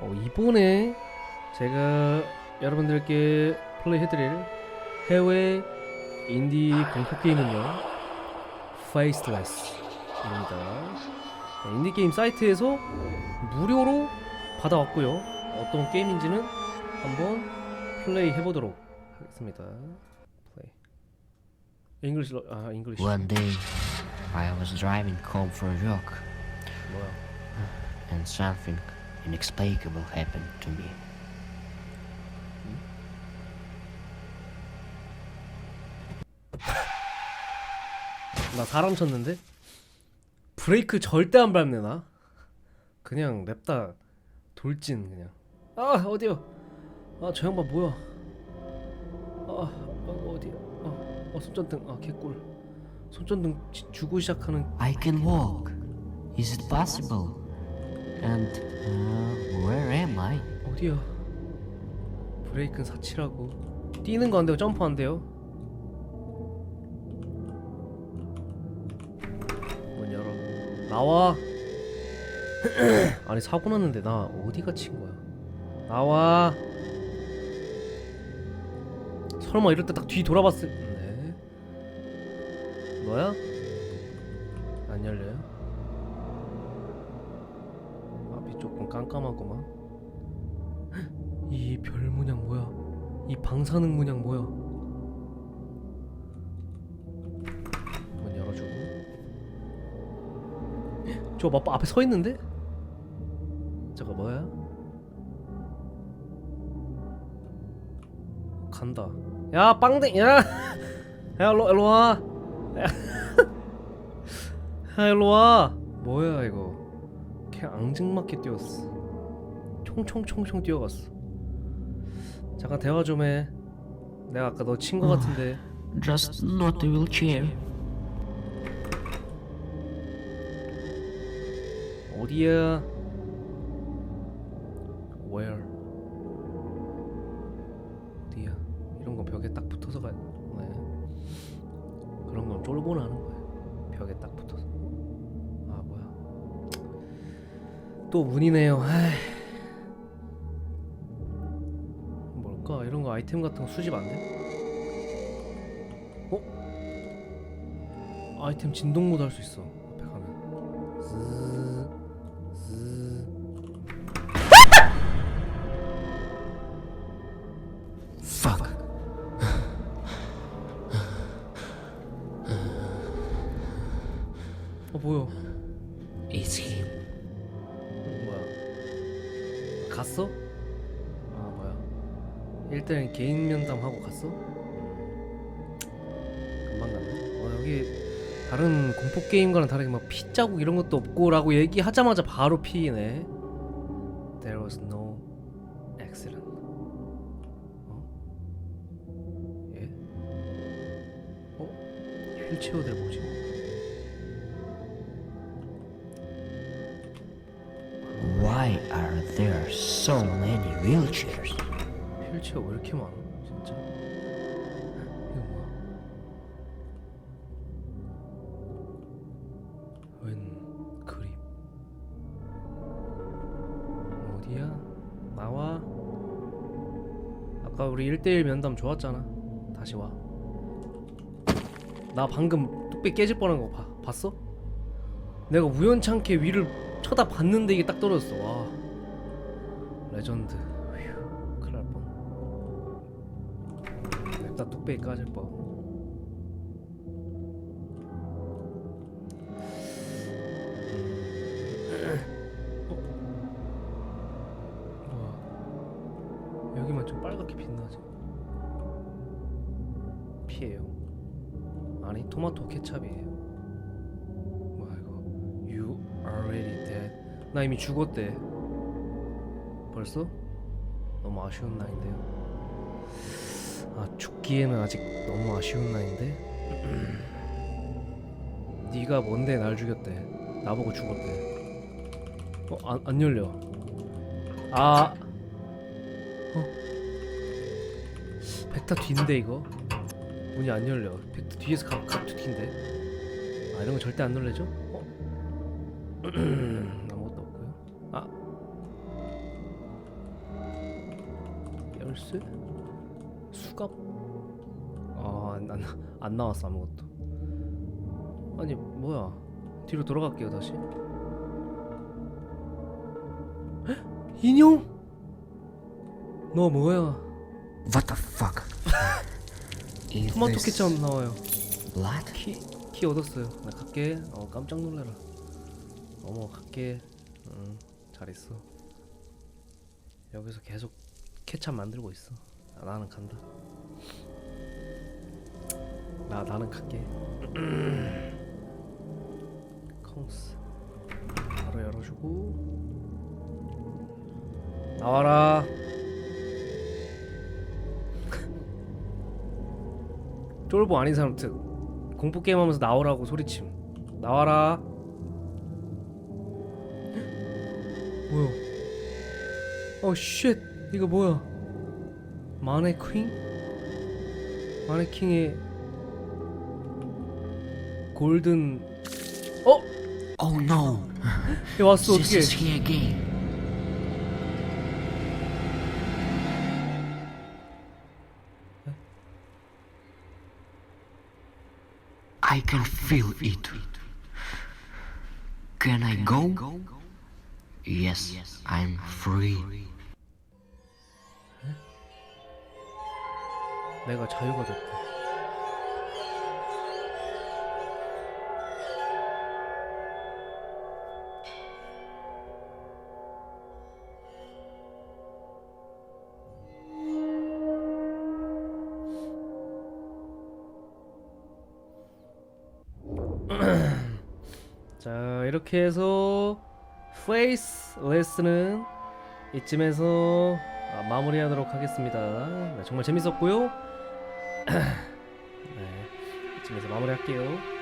어, 이번에 제가 여러분들께 플레이해드릴 해외 인디 공포 게임은요 Faceless입니다. 네, 인디 게임 사이트에서 무료로 받아왔고요. 어떤 게임인지는 한번 플레이 해보도록 하겠습니다. 플레이. 잉글리시 아 잉글리시 One day, I was driving home for work, 뭐야? and something inexplicable happened to me. 나 사람 쳤는데? 브레이크 절대 안 밟네 나. 그냥 냅다 돌진 그냥. 아 어디요? 아 저 양반 뭐야? 아 어, 어디? 어, 어 손전등. 아 개꿀. 손전등 지- 주고 시작하는 I can walk. Is it possible? And uh, where am I? 어디야? 브레이크는 사치라고. 뛰는 거 안 되고 점프 안 돼요? 문 열어. 나와. 아니 사고 났는데 나 어디 갇힌 거야? 나와. 설마 이럴 때 딱 뒤 돌아봤을 네. 너야? 안 열려요? 깜깜하구만 이 별 문양 뭐야? 이 방사능 문양 뭐야? 문 열어주고. 저막 앞에 서 있는데? 저거 뭐야? 간다. 야 빵댕 야. 야 일로 일로 와. 야, 야 일로 와. 뭐야 이거? 그냥 앙증맞게 뛰었어. 총총총총 뛰어갔어. 잠깐 대화 좀 해. 내가 아까 너 친 거 같은데. Just not a wheelchair. 어디야? Where? 어디야? 이런 건 벽에 딱 붙어서 가. 네. 그런 건 쫄보나 하는 거야. 벽에 딱 붙어서. 또 문이네요. 아이. 뭘까? 이런 거 아이템 같은 거 수집 안 돼? 어? 아이템 진동 모드 할 수 있어. 앞에 가면. 갔어? 아 뭐야? 일단 개인 면담하고 갔어? 음. 금방 갔네. 어 여기 다른 공포 게임과는 다르게 막 피 자국 이런 것도 없고라고 얘기하자마자 바로 피네. There was no accident. 어? 예? 어? 휠체어들 뭐지? Why are there so many wheelchairs? 휠체어 왜 이렇게 많아? 진짜? 이거 뭐야? 웬 그림? 어디야? 나와. 아까 우리 1대1 면담 좋았잖아. 다시 와. 나 방금 뚝배 깨질 뻔한 거 봐. 봤어? 내가 우연찮게 위를 쳐다봤는데 이게 딱 떨어졌어. 와. 레전드. 휴. 큰일 날 뻔. 냅다 뚝배기 까질 뻔. 어? 여기만 좀 빨갛게 빛나지. 피해요. 아니 토마토 케찹이에요. Already dead. 나 이미 죽었대. 벌써? 너무 아쉬운 나인데요. 아 죽기에는 아직 너무 아쉬운 나인데. 네가 뭔데 날 죽였대. 나보고 죽었대. 어 안 안 열려. 아. 어. 벡터 뒤인데 이거. 문이 안 열려. 벡터 뒤에서 각 각도 뒤인데. 아 이런 거 절대 안 놀래죠? 어? 아무것도 없고요. 아 열쇠? 수갑? 아안 안, 안 나왔어 아무것도 아니 뭐야 뒤로 돌아갈게요 다시 헉? 인형? 너 뭐야 What the fuck? 토마토 케첩 나와요 blood? 키, 키 얻었어요 나 갈게 어 깜짝 놀래라 어머 갈게 응 잘했어. 여기서 계속 케찹 만들고 있어. 아, 나는 간다. 나 나는 갈게. 콩스. 바로 열어주고. 나와라. 쫄보 아닌 사람 특 공포 게임 하면서 나오라고 소리침. 나와라 뭐야 어 쉣 이거 뭐야 마네킹? 마네킹의 골든 어? Oh no! 얘 왔어 어떻게 here again. I can feel it. Can I go? Yes, I'm free. 내가 자유가 됐다 자 이렇게 해서 페이스 레슨은 이쯤에서 아, 마무리하도록 하겠습니다. 네, 정말 재밌었고요. 네, 이쯤에서 마무리할게요.